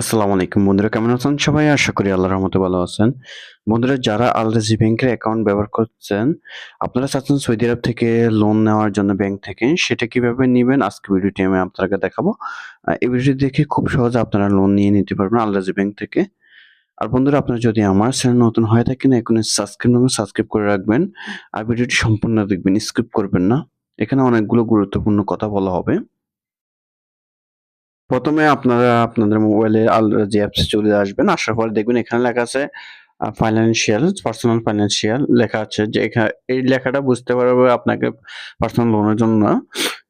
আসসালামু আলাইকুম বন্ধুরা, কেমন আছেন সবাই? আশা করি আল্লাহর রহমতে ভালো আছেন। বন্ধুরা, যারা আলরাজি ব্যাংকের অ্যাকাউন্ট ব্যবহার করছেন, আপনারা চাচ্ছেন সৌদি আরব থেকে লোন নেওয়ার জন্য ব্যাংক থেকে, সেটা কীভাবে নেবেন? আজকে ভিডিওটি আমি আপনাকে দেখাবো। এই ভিডিওটি দেখে খুব সহজে আপনারা লোন নিয়ে নিতে পারবেন আলরাজি ব্যাংক থেকে। আর বন্ধুরা, আপনারা যদি আমার চ্যানেল নতুন হয়ে থাকেন এখন সাবস্ক্রাইব সাবস্ক্রাইব করে রাখবেন। আর ভিডিওটি সম্পূর্ণ দেখবেন স্কিপ করবেন না। এখানে অনেকগুলো গুরুত্বপূর্ণ কথা বলা হবে। প্রথমে আপনারা আপনাদের মোবাইলে যে অ্যাপসে চলে আসবেন, আসার পর দেখবেন এখানে লেখা আছে ফাইন্যান্সিয়াল পার্সোনাল ফাইন্যান্সিয়াল লেখা আছে যে এই লেখাটা বুঝতে পারবে আপনাকে পার্সোনাল লোনের জন্য।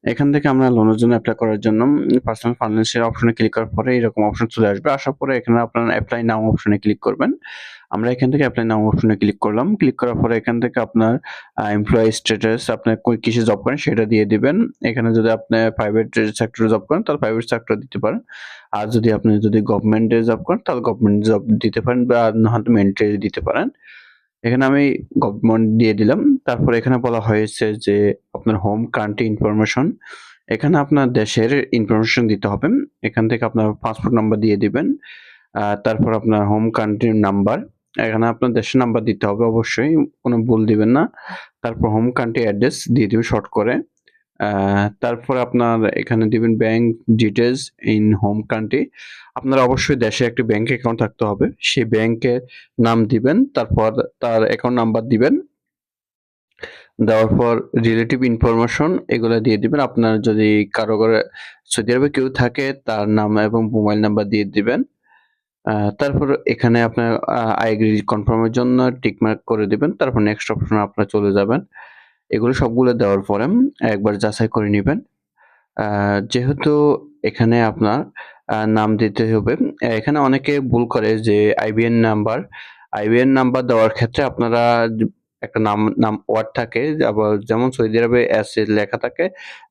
এখান থেকে আমরা লোনের জন্য অ্যাপ্লাই করার জন্য পার্সোনাল ফাইন্যান্সিয়াল অপশনে ক্লিক করার পরে এরকম অপশন চলে আসবে। আসার পরে এখানে আপনারা অ্যাপ্লাই নাও অপশনে ক্লিক করবেন। আমরা এখান থেকে অ্যাপ্লাই নাও অপশনে ক্লিক করলাম। ক্লিক করার পরে এখান থেকে আপনার এমপ্লয়ি স্ট্যাটাস আপনি কই কিসে জব করেন সেটা দিয়ে দিবেন। এখানে যদি আপনি প্রাইভেট সেক্টরে জব করেন, তাহলে প্রাইভেট সেক্টর দিতে পারেন। আর যদি আপনি যদি গভর্নমেন্টে জব করেন, তাহলে গভর্নমেন্ট জব দিতে পারেন বা হয়তো মিলিটারি দিতে পারেন। এখানে আমি গভর্নমেন্ট দিয়ে দিলাম। তারপর এখানে বলা হয়েছে যে আপনার হোম কান্ট্রি ইনফরমেশন এখানে আপনার দেশের ইনফরমেশন দিতে হবে। এখান থেকে আপনার পাসপোর্ট নাম্বার দিয়ে দিবেন তারপর আপনার হোম কান্ট্রির নাম্বার এখানে আপনার দেশের নাম্বার দিতে হবে অবশ্যই, কোনো ভুল দিবেন না। তারপর হোম কান্ট্রি অ্যাড্রেস দিয়ে দিবেন শর্ট করে। তারপর আপনার এখানে দিবেন bank details in home country আপনার অবশ্যই দেশে একটি ব্যাংক অ্যাকাউন্ট থাকতে হবে। সেই ব্যাংকের নাম দিবেন, তারপর তার অ্যাকাউন্ট নাম্বার দিবেন। দেওয়ার পর রিলেটিভ ইনফরমেশন এগুলো দিয়ে দিবেন। আপনার যদি কারও ঘরে সৌদি আরবে কেউ থাকে, তার নাম এবং মোবাইল নাম্বার দিয়ে দিবেন। তারপর এখানে আপনার আই এগ্রি কনফার্মের জন্য টিকমার্ক করে দিবেন। তারপর নেক্সট অপশনে আপনার চলে যাবেন। এগুলো সবগুলো দেওয়ার পরে একবার যাচাই করে নেবেন। যেহেতু এখানে আপনার নাম দিতে হবে, এখানে অনেকে ভুল করে যে আইবিএন নাম্বার আইবিএন নাম্বার দেওয়ার ক্ষেত্রে আপনারা একটা নাম নাম ওয়ার্ড থাকে যেমন সৌদি আরবে এস লেখা থাকে,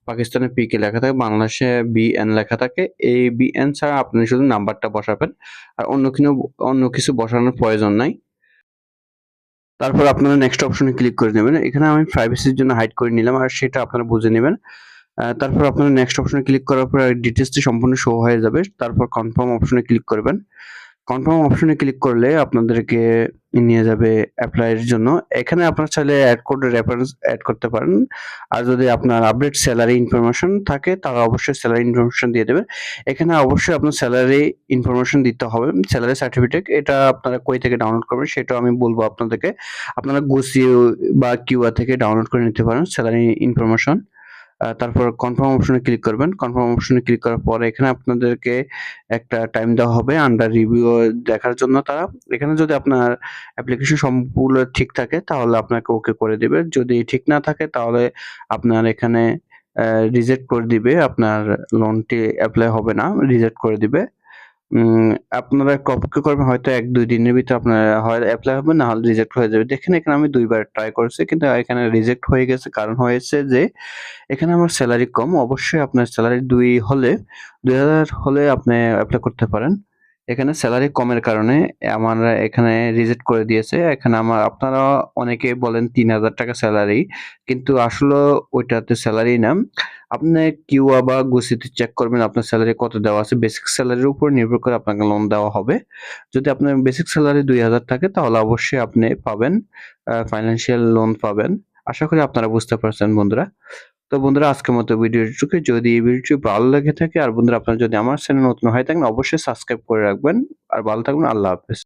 পাকিস্তানে পি কে লেখা থাকে, বাংলাদেশে বি এন লেখা থাকে, এই বি এন ছাড়া আপনি শুধু নাম্বারটা বসাবেন, আর অন্য কিছু অন্য কিছু বসানোর প্রয়োজন নাই। তারপর আপনারা নেক্সট অপশনে ক্লিক করে নেবেন, এখানে আমি প্রাইভেসির জন্য হাইড করে নিলাম, আর সেটা আপনারা বুঝে নেবেন। তারপর আপনারা নেক্সট অপশনে ক্লিক করার পর ডিটেলসটি সম্পূর্ণ শো হয়ে যাবে, তারপর কনফার্ম অপশনে ক্লিক করবেন। কনফার্ম অপশনে ক্লিক করলে আপনাদেরকে নিয়ে যাবে অ্যাপ্লাইয়ের জন্য। এখানে আপনার চাইলে অ্যাড কোড রেফারেন্স অ্যাড করতে পারেন। আর যদি আপনার আপডেট স্যালারি ইনফরমেশন থাকে তাহলে অবশ্যই স্যালারি ইনফরমেশন দিয়ে দেবেন এখানে অবশ্যই আপনার স্যালারি ইনফরমেশন দিতে হবে। স্যালারি সার্টিফিকেট এটা আপনারা কই থেকে ডাউনলোড করবেন সেটাও আমি বলব আপনাদেরকে। আপনারা গুছিয়ে বা কিউআর থেকে ডাউনলোড করে নিতে পারেন স্যালারি ইনফরমেশন তারপর কনফার্ম অপশনে ক্লিক করবেন। কনফার্ম অপশনে ক্লিক করার পরে এখানে আপনাদেরকে একটা টাইম দেওয়া হবে আন্ডার রিভিউ দেখার জন্য তারা। এখানে যদি আপনার অ্যাপ্লিকেশন সম্পূর্ণ ঠিক থাকে, তাহলে আপনাকে ওকে করে দিবে। যদি ঠিক না থাকে, তাহলে আপনার এখানে রিজেক্ট করে দিবে। আপনার লোনটি অ্যাপ্লাই হবে না রিজেক্ট করে দিবে। আপনারা অপেক্ষা করবেন, হয়তো এক, দুই দিনের ভিতরে আপনার হয় অ্যাপ্লাই হবে, না হলে রিজেক্ট হয়ে যাবে। দেখেন, এখানে আমি দুইবার ট্রাই করেছি, কিন্তু এখানে রিজেক্ট হয়ে গেছে। কারণ হয়েছে যে, এখানে আমার স্যালারি কম। অবশ্যই আপনার স্যালারি দুই হলে, দুই হাজার হলে আপনি অ্যাপ্লাই করতে পারেন। এখানে স্যালারি কমের কারণে আমার এখানে রিজেক্ট করে দিয়েছে। এখানে আমার, আপনারা অনেকে বলেন তিন হাজার টাকা স্যালারি কিন্তু আসলে ওইটাতে স্যালারি না। আপনি কিউআ বা গুসিতে চেক করবেন আপনার স্যালারি কত দেওয়া আছে। বেসিক স্যালারির উপর নির্ভর করে আপনাকে লোন দেওয়া হবে। যদি আপনার বেসিক স্যালারি দুই হাজার থাকে, তাহলে অবশ্যই আপনি পাবেন ফাইন্যান্সিয়াল লোন পাবেন। আশা করি আপনারা বুঝতে পারছেন, বন্ধুরা। তো বন্ধুরা, আজকের মতো ভিডিওটুকু। যদি এই ভিডিওটি ভালো লেগে থাকে, আর বন্ধুরা, আপনারা যদি আমার চ্যানেল নতুন হয় থাকেন, অবশ্যই সাবস্ক্রাইব করে রাখবেন। আর ভালো থাকবেন, আল্লাহ হাফেজ।